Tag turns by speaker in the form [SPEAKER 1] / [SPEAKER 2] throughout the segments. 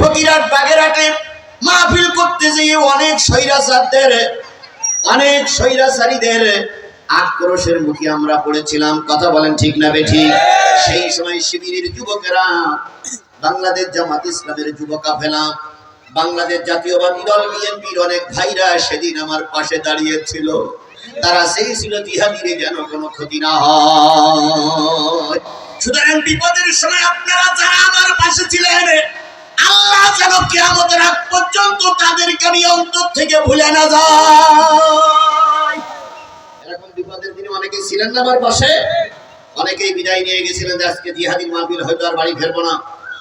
[SPEAKER 1] ফকিরাট বাগেরহাটে মাহফিল করতে যেয়ে অনেক সৈরাচারদের অনেক সৈরাচারীদের আক্রোশের মুখে আমরা পড়েছিলাম। কথা বলেন ঠিক না বেঠি সেই সময় শিবিরের যুবকেরা, বাংলাদেশ জামাত ইসলামের যুবকা ফেলা বাংলাদেশ জাতীয়বাদী দল বিএনপির অনেক ভাইরা সেদিন আমার পাশে দাঁড়িয়েছিল। তারা সেই ছিল জিহাদিরে যেন কোনো ক্ষতি না হয়। সুতরাং বিপদের সময় আপনারা যারা আমার পাশে ছিলেন আল্লাহ যেন কেয়ামতের আগ পর্যন্ত তাদেরকে আমি অন্তর থেকে ভুলে না যায় এরকম বিপদের দিনে অনেকে ছিলেন না আমার পাশে। অনেকেই বিদায় নিয়ে গেছিলেন যে আজকে জিহাদির মাহফিল, হয়তো আর বাড়ি ফেরবো না।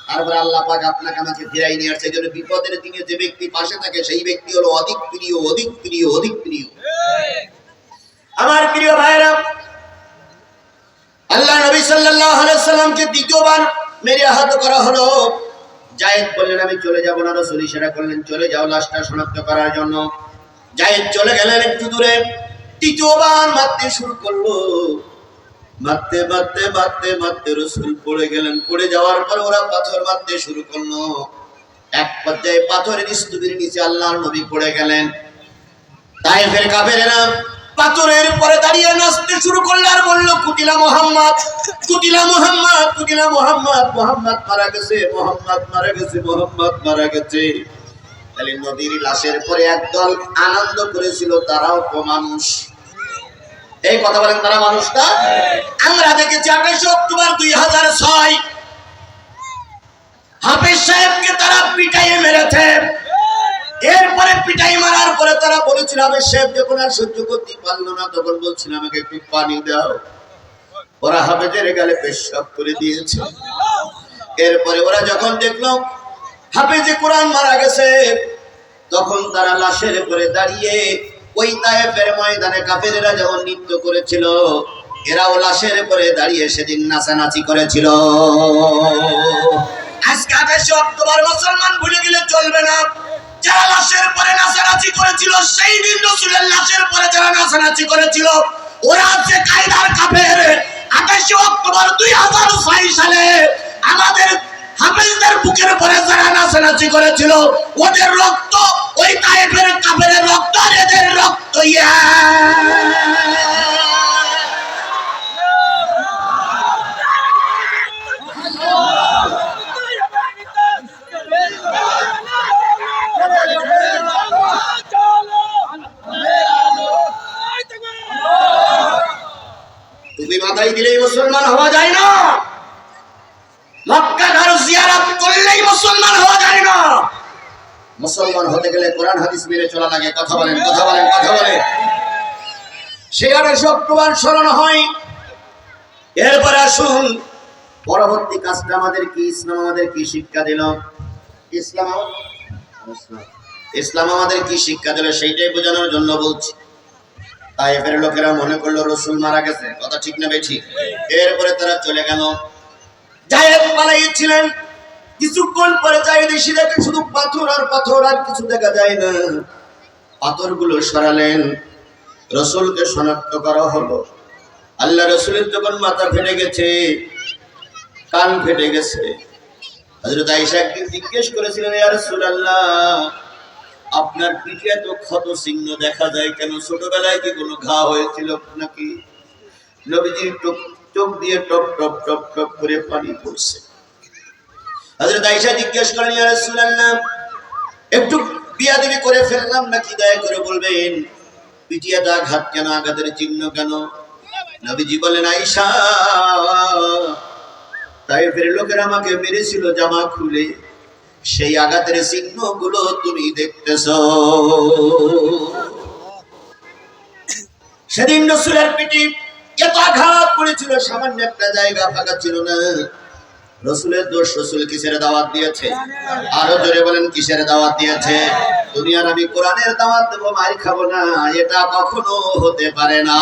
[SPEAKER 1] তারপরে আল্লাহ পাক আপনাকে আমাকে ফিরাই নিয়ে আসছে। জন্য বিপদের দিনে যে ব্যক্তি পাশে থাকে, সেই ব্যক্তি হলো অধিক প্রিয় অধিক প্রিয় অধিক প্রিয়। আমার প্রিয় ভাইরা আল্লাহ নবী সাল্লাল্লাহু আলাইহি সাল্লামকে দ্বিতীয়বার মেরে আহত করা হলো। জায়েদ বললেন, আমি চলে যাব না রাসূল ইশারা করলেন, চলে যাও লাশটা শনাক্ত করার জন্য। জায়েদ চলে গেলেন একটু দূরে। তৃতীয়বার মারতে শুরু করল। মারতে মারতে মারতে মারতে রসুল পড়ে গেলেন। পড়ে যাওয়ার পর ওরা পাথর মারতে শুরু করল। এক পর্যায়ে পাথরের স্তূপের নিচে আল্লাহর নবী পড়ে গেলেন। তাইফের কাফেরেরা পাথরের পরে দাঁড়িয়ে নাচতে শুরু করল আর বলল কুটিলা মোহাম্মদ কুটিলা মোহাম্মদ কুটিলা মোহাম্মদ মোহাম্মদ মারা গেছে, মোহাম্মদ মারা গেছে, মোহাম্মদ মারা গেছে। তাহলে নবীর লাশের পরে একদল আনন্দ করেছিল, তারাও মানুষ। এই কথা বলেন তারা মানুষ না আমরা দেখেছি আঠাশে অক্টোবর দুই হাজার ছয়। হাফিজ সাহেবকে তারা পিটাইয়ে মেরেছে। এরপরে পিটাই মারার পরে তারা বলেছিল, আমি শেফ যখন আর সহ্য করতে পারল না, তখন বলছিল, আমাকে একটু পানি দাও। ওরা হাফেজের গালে পেশাব করে দিয়েছে। এরপরে ওরা যখন দেখল, হাফেজে কোরআন মারা গেছে, তখন তারা লাশের পরে দাঁড়িয়ে ওই তায়েফের ময়দানে কাফেরেরা যখন নৃত্য করেছিল, এরাও লাশের পরে দাঁড়িয়ে সেদিন নাচানাচি করেছিল। আজকে আঠাশে অক্টোবর, মুসলমান ভুলে গেলে চলবে না। যারা লাশের পরে নাচানাচি করেছিল, সেই দিন রসুলের লাশের পরে যারা নাচানাচি করেছিল, ওরা যে কায়দার কাফের। আঠাশে অক্টোবর দুই হাজার ছয় সালে আমাদের হাফিজদের বুকের পরে যারা নাচানাচি করেছিল, ওদের রক্ত ওই তাইফের কাফের রক্ত আর এদের রক্ত, ইয়া! মাথায় দিলেই মুসলমান হওয়া যায় না। মক্কা ঘর জিয়ারত করলেই মুসলমান হওয়া যায় না। মুসলমান হতে গেলে কোরআন হাদিস মেনে চলা লাগে। কথা বলেন কথা বলেন কথা বলেন। সে আঠাশে অক্টোবর স্মরণ হয়। এরপরে আসুন, পরবর্তী কাজটা আমাদের কি? ইসলাম আমাদের কি শিক্ষা দিল? ইসলাম। ইসলাম আমাদের কি শিক্ষা দিল? সেইটাই বোঝানোর জন্য বলছি। তাইফের লোকেরা মনে করল রসুল মারা গেছে। কথা ঠিক না বেঠি? এরপরে তারা চলে গেল। জায়েদ পালাইছিলেন কিছুক্ষণ পরে জায়েদ এসে দেখে শুধু পাথর আর পাথর আর কিছু দেখা যায় না। পাথরগুলো সরালেন। রসুলকে শনাক্ত করা হলো। আল্লাহ রসুলের যখন মাথা ফেটে গেছে, কান ফেটে গেছে। হযরত আয়েশা একদিন জিজ্ঞেস করেছিলেন, ইয়া রাসূলুল্লাহ আপনার পিঠে এত ক্ষত চিহ্ন দেখা যায় কেন? ছোটবেলায় কি কোনো ঘা হয়েছিল নাকি? নবীজির চোখ চোখ দিয়ে টপ টপ টপ টপ করে পানি পড়ছে। হযরত আয়েশা জিজ্ঞেস করেন, ইয়া রাসূলুল্লাহ, একটু বিয়াদবি করে ফেললাম নাকি? দয়া করে বলবেন পিটিয়ে দাগ, হাত কেন, আঘাতের চিহ্ন কেন? নবীজি বলেন আয়েশা, তাই ফের লোকেরা আমাকে মেরেছিল জামা খুলে। সেই আঘাতের চিহ্নগুলো তুমি দেখতেছ। সেদিন রসুলের পিটি এত আঘাত পড়েছিল সামান্য একটা জায়গা ফাঁকা ছিল না। রসুলের দোষ রসুল কিসের দাওয়াত দিয়েছে। আরও জোরে বলেন, কিসের দাওয়াত দিয়েছে? দুনিয়ার আমি কোরআনের দাওয়াত দেবো, মারি খাব না, এটা কখনো হতে পারে না।